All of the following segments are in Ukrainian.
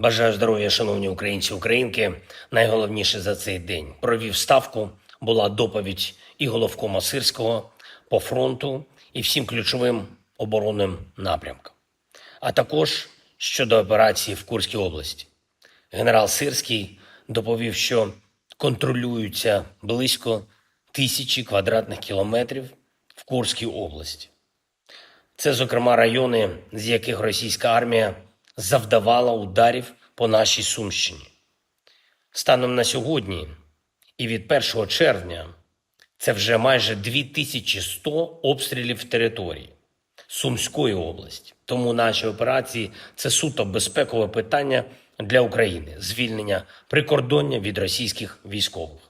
Бажаю здоров'я, шановні українці українки. Найголовніше за цей день провів ставку. Була доповідь і головкома Сирського по фронту і всім ключовим оборонним напрямкам, а також щодо операції в Курській області. Генерал Сирський доповів, що контролюються близько тисячі квадратних кілометрів в Курській області. Це, зокрема, райони, з яких російська армія завдавала ударів по нашій Сумщині. Станом на сьогодні і від 1 червня це вже майже 2100 обстрілів території Сумської області. Тому наші операції це суто безпекове питання для України звільнення прикордоння від російських військових.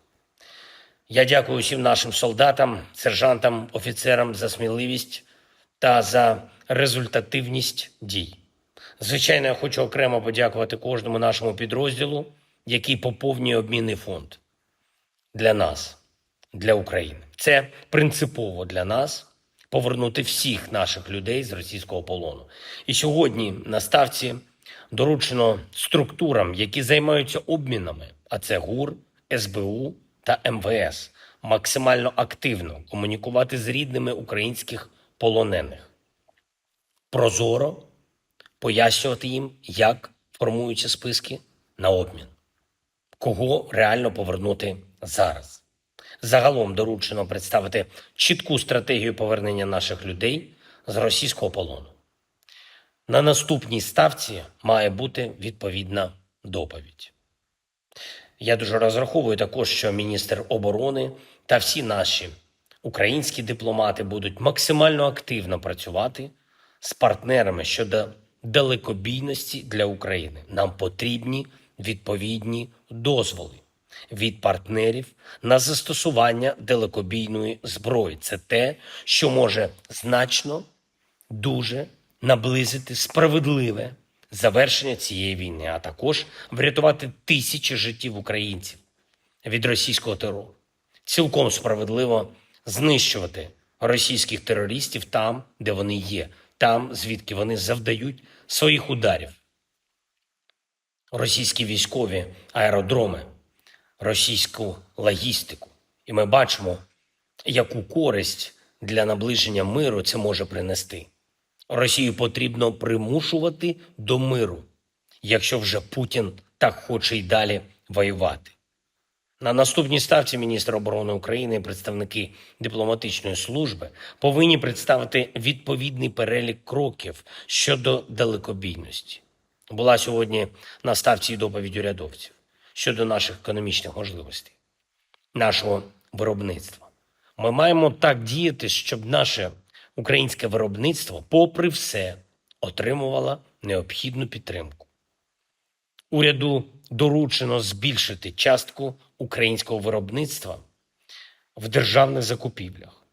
Я дякую всім нашим солдатам, сержантам, офіцерам за сміливість та за результативність дій. Звичайно, я хочу окремо подякувати кожному нашому підрозділу, який поповнює обмінний фонд для нас, для України. Це принципово для нас повернути всіх наших людей з російського полону. І сьогодні на ставці доручено структурам, які займаються обмінами, а це ГУР, СБУ та МВС, максимально активно комунікувати з рідними українських полонених. Прозоро пояснювати їм, як формуються списки на обмін, кого реально повернути зараз. Загалом доручено представити чітку стратегію повернення наших людей з російського полону. На наступній ставці має бути відповідна доповідь. Я дуже розраховую також, що міністр оборони та всі наші українські дипломати будуть максимально активно працювати з партнерами щодо далекобійності для України. Нам потрібні відповідні дозволи від партнерів на застосування далекобійної зброї. Це те, що може значно дуже наблизити справедливе завершення цієї війни, а також врятувати тисячі життів українців від російського терору. Цілком справедливо знищувати російських терористів там, де вони є, там, звідки вони завдають своїх ударів. Російські військові аеродроми, російську логістику. І ми бачимо, яку користь для наближення миру це може принести. Росію потрібно примушувати до миру, якщо вже Путін так хоче й далі воювати. На наступній ставці міністр оборони України і представники дипломатичної служби повинні представити відповідний перелік кроків щодо далекобійності. Була сьогодні на ставці доповідь урядовців щодо наших економічних можливостей, нашого виробництва. Ми маємо так діяти, щоб наше українське виробництво, попри все, отримувало необхідну підтримку. Уряду доручено збільшити частку українського виробництва в державних закупівлях.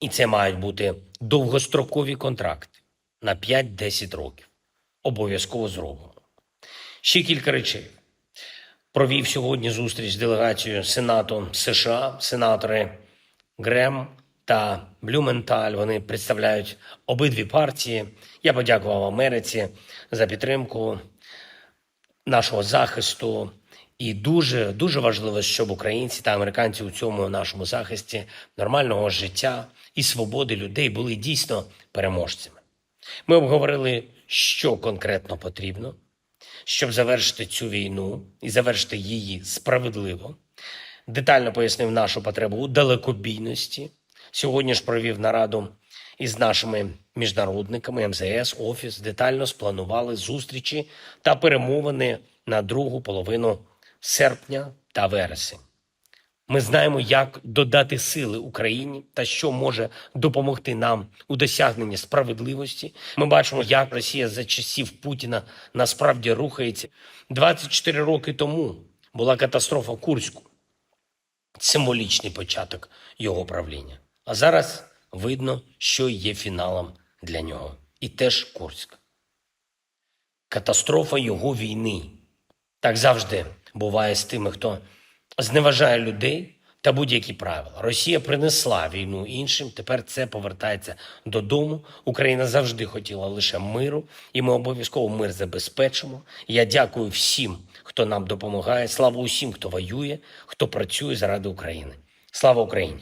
І це мають бути довгострокові контракти на 5-10 років. Обов'язково зробимо. Ще кілька речей. Провів сьогодні зустріч з делегацією Сенату США, сенатори Грем та Блюменталь. Вони представляють обидві партії. Я подякував Америці за підтримку нашого захисту. І дуже дуже важливо, щоб українці та американці у цьому нашому захисті нормального життя і свободи людей були дійсно переможцями. Ми обговорили, що конкретно потрібно, щоб завершити цю війну і завершити її справедливо. Детально пояснив нашу потребу у далекобійності. Сьогодні ж провів нараду із нашими міжнародниками МЗС, Офіс детально спланували зустрічі та перемовини на другу половину серпня та вересень. Ми знаємо, як додати сили Україні та що може допомогти нам у досягненні справедливості. Ми бачимо, як Росія за часів Путіна насправді рухається. 24 роки тому була катастрофа Курську, символічний початок його правління. А зараз видно, що є фіналом для нього. І теж Курськ. Катастрофа його війни. Так завжди буває з тими, хто зневажає людей та будь-які правила. Росія принесла війну іншим. Тепер це повертається додому. Україна завжди хотіла лише миру, і ми обов'язково мир забезпечимо. Я дякую всім, хто нам допомагає. Слава усім, хто воює, хто працює заради України. Слава Україні!